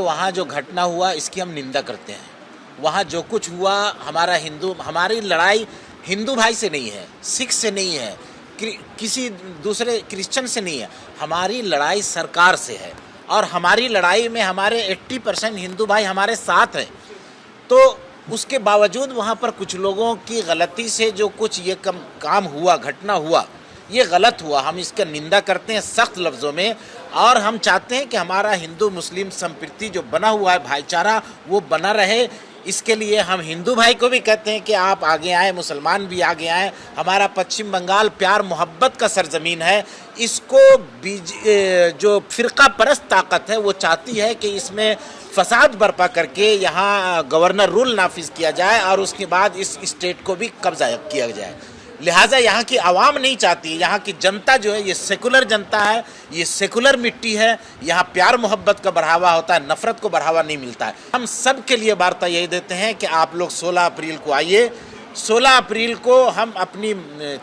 वहाँ जो घटना हुआ, इसकी हम निंदा करते हैं। वहाँ जो कुछ हुआ, हमारा हिंदू, हमारी लड़ाई हिंदू भाई से नहीं है, सिख से नहीं है कि- किसी दूसरे क्रिश्चियन से नहीं है, हमारी लड़ाई सरकार से है। और हमारी लड़ाई में हमारे 80 परसेंट हिंदू भाई हमारे साथ हैं। तो उसके बावजूद वहाँ पर कुछ लोगों की गलती से जो कुछ ये कम, काम हुआ, घटना हुआ, ये गलत हुआ, हम इसका निंदा करते हैं सख्त लफ्ज़ों में। और हम चाहते हैं कि हमारा हिंदू मुस्लिम संप्रीति जो बना हुआ है भाईचारा, वो बना रहे। इसके लिए हम हिंदू भाई को भी कहते हैं कि आप आगे आए, मुसलमान भी आगे आए। हमारा पश्चिम बंगाल प्यार मोहब्बत का सरजमीन है। इसको बीज जो फ़िरका परस्त ताकत है, वो चाहती है कि इसमें फसाद बर्पा करके यहाँ गवर्नर रूल नाफिज किया जाए और उसके बाद इस स्टेट को भी कब्जा किया जाए। लिहाजा यहाँ की आवाम नहीं चाहती यहाँ की जनता जो है, ये सेकुलर जनता है, ये सेकुलर मिट्टी है। यहाँ प्यार मोहब्बत का बढ़ावा होता है, नफरत को बढ़ावा नहीं मिलता है। हम सब के लिए वार्ता यही देते हैं कि आप लोग 16 अप्रैल को आइए। 16 अप्रैल को हम अपनी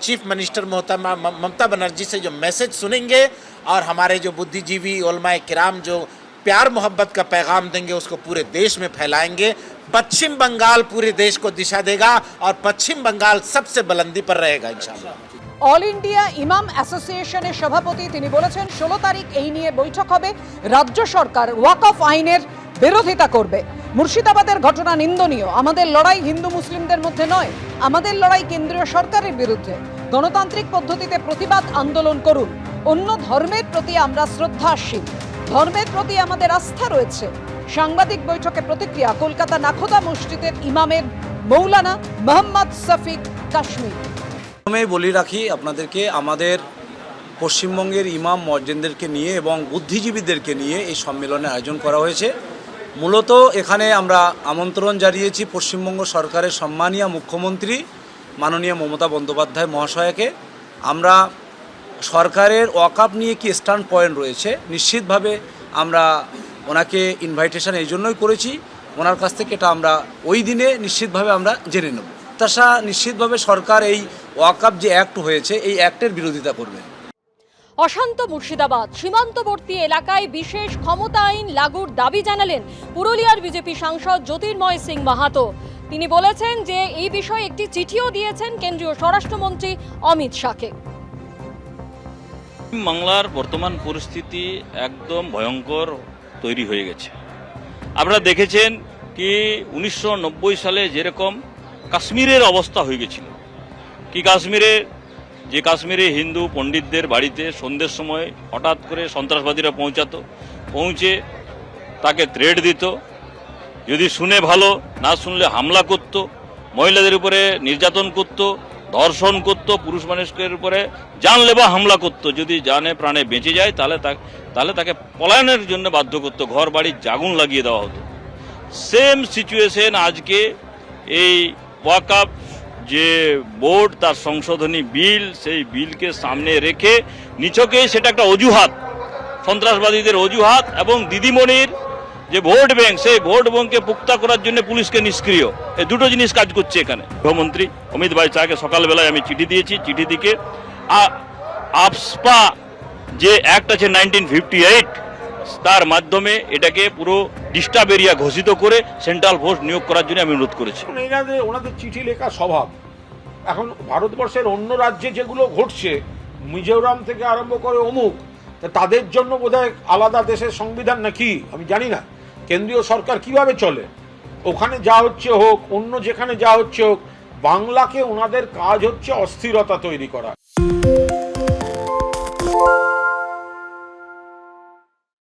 चीफ मिनिस्टर मोहतरमा ममता बनर्जी से जो मैसेज सुनेंगे और हमारे जो बुद्धिजीवी ओलमाए किराम जो प्यार मोहब्बत का पैगाम देंगे, उसको पूरे देश में फैलाएँगे। पश्चिम बंगाल पूरे देश को दिशा देगा और पश्चिम बंगाल सबसे बुलंदी पर रहेगा इंशाल्लाह অল ইন্ডিয়া ইমাম অ্যাসোসিয়েশনের সভাপতি তিনি বলেছেন ষোলো তারিখ এই নিয়ে বৈঠক হবে রাজ্য সরকার ওয়াকফ আইনের বিরোধিতা করবে মুর্শিদাবাদের ঘটনা নিন্দনীয় আমাদের লড়াই হিন্দু মুসলিমদের মধ্যে নয় আমাদের লড়াই কেন্দ্রীয় সরকারের বিরুদ্ধে গণতান্ত্রিক পদ্ধতিতে প্রতিবাদ আন্দোলন করুন অন্য ধর্মের প্রতি আমরা শ্রদ্ধাশীল ধর্মের প্রতি আমাদের আস্থা রয়েছে সাংবাদিক বৈঠকে প্রতিক্রিয়া কলকাতা নাখোদা মসজিদের ইমামের মৌলানা মোহাম্মদ শফিক কাশ্মীর। প্রথমেই বলি রাখি আপনাদেরকে, আমাদের পশ্চিমবঙ্গের ইমাম মর্জেনদেরকে নিয়ে এবং বুদ্ধিজীবীদেরকে নিয়ে এই সম্মেলনের আয়োজন করা হয়েছে। মূলত এখানে আমরা আমন্ত্রণ জানিয়েছি পশ্চিমবঙ্গ সরকারের সম্মানীয় মুখ্যমন্ত্রী মাননীয় মমতা বন্দ্যোপাধ্যায় মহাশয়াকে। আমরা সরকারের ওয়াকাপ নিয়ে কি স্ট্যান্ড পয়েন্ট রয়েছে, নিশ্চিতভাবে আমরা ওনাকে ইনভাইটেশন এই জন্যই করেছি। ওনার কাছ থেকে এটা আমরা ওই দিনে নিশ্চিতভাবে আমরা জেনে নেব। তাছা নিশ্চিতভাবে সরকার এই ওয়াকাপ যে অ্যাক্ট হয়েছে এই অ্যাক্টের বিরোধিতা করবে। অশান্ত মুর্শিদাবাদ সীমান্তবর্তী এলাকায় বিশেষ ক্ষমতা আইন লাগুর দাবি জানালেন পুরুলিয়ার বিজেপি সাংসদ জ্যোতির্ময় সিং মাহাতো। তিনি বলেছেন যে এই বিষয়ে একটি চিঠিও দিয়েছেন কেন্দ্রীয় স্বরাষ্ট্রমন্ত্রী অমিত শাহকে। বাংলার বর্তমান পরিস্থিতি একদম ভয়ঙ্কর। তৈরি হয়ে গেছে। আপনারা দেখেছেন কি উনিশশো নব্বই সালে যেরকম কাশ্মীরের অবস্থা হয়ে গেছিল। কি কাশ্মীরে? যে কাশ্মীরে হিন্দু পণ্ডিতদের বাড়িতে সন্ধ্যের সময় হঠাৎ করে সন্ত্রাসবাদীরা পৌঁছাতো, পৌঁছে তাকে থ্রেড দিত। যদি শুনে ভালো, না শুনলে হামলা করত, মহিলাদের উপরে নির্যাতন করত ধর্ষণ করতো, পুরুষ মানুষের উপরে জানলেবা হামলা করত, যদি জানে প্রাণে বেঁচে যায়, তাহলে তাহলে তাকে পলায়নের জন্য বাধ্য করতো ঘর বাড়ি জাগুন লাগিয়ে দেওয়া হতো। সেম সিচুয়েশন আজকে এই ওয়াকাপ যে বোর্ড, তার সংশোধনী বিল, সেই বিলকে সামনে রেখে নিছকে সেটা একটা অজুহাত, সন্ত্রাসবাদীদের অজুহাত এবং দিদিমণির যে ভোট ব্যাংক, সেই ভোট ব্যাংককে পুক্তা করার জন্য পুলিশকে নিষ্ক্রিয়। এই দুটো জিনিস কাজ করছে এখানে। গৃহমন্ত্রী অমিত ভাই শাহকে সকালবেলায় আমি চিঠি দিয়েছি। চিঠি দিকে আপসপা যে অ্যাক্ট আছে নাইনটিন ফিফটি এইট তার মাধ্যমে এটাকে পুরো ডিস্টার্ব এরিয়া ঘোষিত করে সেন্ট্রাল ফোর্স নিয়োগ করার জন্য আমি অনুরোধ করেছি। ওনাদের চিঠি লেখা স্বভাব। এখন ভারতবর্ষের অন্য রাজ্যে যেগুলো ঘটছে, মিজোরাম থেকে আরম্ভ করে অমুক তাদের জন্য বোধহয় আলাদা দেশের সংবিধান নাকি? আমি জানি না। কেন্দ্রীয় সরকার কীভাবে চলে? ওখানে যা হচ্ছে হোক, অন্য যেখানে যা হচ্ছে হোক, বাংলাকে ওনাদের কাজ হচ্ছে অস্থিরতা তৈরি করা।